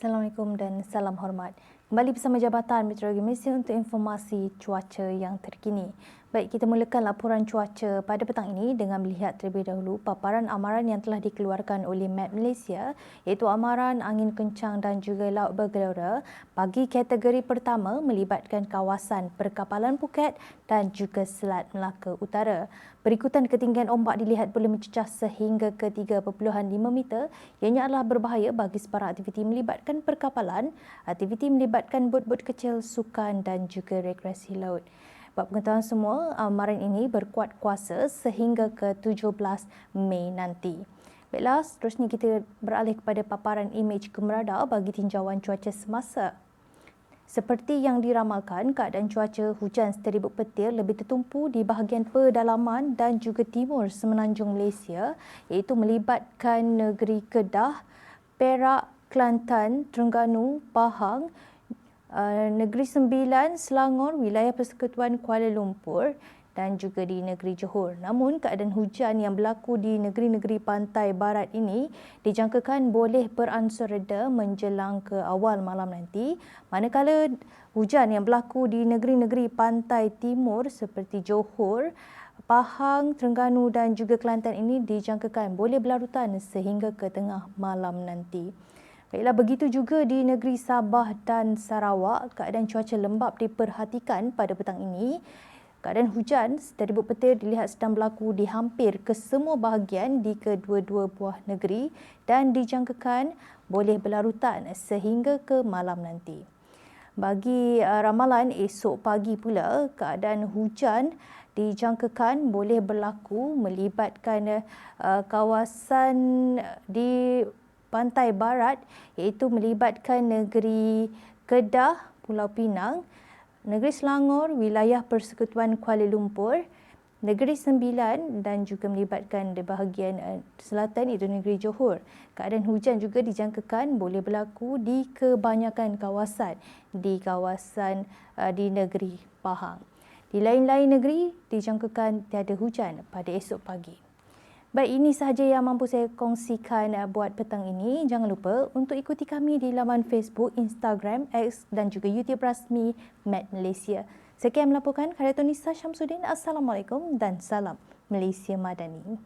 Assalamualaikum dan salam hormat. Kembali bersama Jabatan Meteorologi Malaysia untuk informasi cuaca yang terkini. Baik, kita mulakan laporan cuaca pada petang ini dengan melihat terlebih dahulu paparan amaran yang telah dikeluarkan oleh Met Malaysia iaitu amaran angin kencang dan juga laut bergelora bagi kategori pertama melibatkan kawasan perkapalan Phuket dan juga Selat Melaka Utara. Berikutan ketinggian ombak dilihat boleh mencecah sehingga ke 3.5 meter ianya adalah berbahaya bagi sebarang aktiviti melibatkan perkapalan, aktiviti melibatkan bot-bot kecil, sukan dan juga rekreasi laut. Buat pengetahuan semua, amaran ini berkuat kuasa sehingga ke 17 Mei nanti. Baiklah, seterusnya kita beralih kepada paparan imej kemerada bagi tinjauan cuaca semasa. Seperti yang diramalkan, keadaan cuaca hujan seteribut petir lebih tertumpu di bahagian pedalaman dan juga timur semenanjung Malaysia iaitu melibatkan negeri Kedah, Perak, Kelantan, Terengganu, Pahang, Uh, Negeri Sembilan, Selangor, wilayah Persekutuan Kuala Lumpur dan juga di negeri Johor. Namun keadaan hujan yang berlaku di negeri-negeri pantai barat ini dijangkakan boleh beransur reda menjelang ke awal malam nanti. Manakala hujan yang berlaku di negeri-negeri pantai timur seperti Johor, Pahang, Terengganu dan juga Kelantan ini dijangkakan boleh berlarutan sehingga ke tengah malam nanti. Baiklah, begitu juga di negeri Sabah dan Sarawak, keadaan cuaca lembap diperhatikan pada petang ini. Keadaan hujan seteribut petir dilihat sedang berlaku di hampir ke semua bahagian di kedua-dua buah negeri dan dijangkakan boleh berlarutan sehingga ke malam nanti. Bagi uh, ramalan esok pagi pula, keadaan hujan dijangkakan boleh berlaku melibatkan uh, kawasan di pantai barat iaitu melibatkan negeri Kedah, Pulau Pinang, negeri Selangor, wilayah Persekutuan Kuala Lumpur, negeri Sembilan dan juga melibatkan di bahagian eh, selatan iaitu negeri Johor. Keadaan hujan juga dijangkakan boleh berlaku di kebanyakan kawasan di kawasan uh, di negeri Pahang. Di lain-lain negeri dijangkakan tiada hujan pada esok pagi. Baik, ini sahaja yang mampu saya kongsikan uh, buat petang ini. Jangan lupa untuk ikuti kami di laman Facebook, Instagram, X dan juga YouTube rasmi Met Malaysia. Sekian melaporkan Karyatunisa Syamsuddin. Assalamualaikum dan salam Malaysia Madani.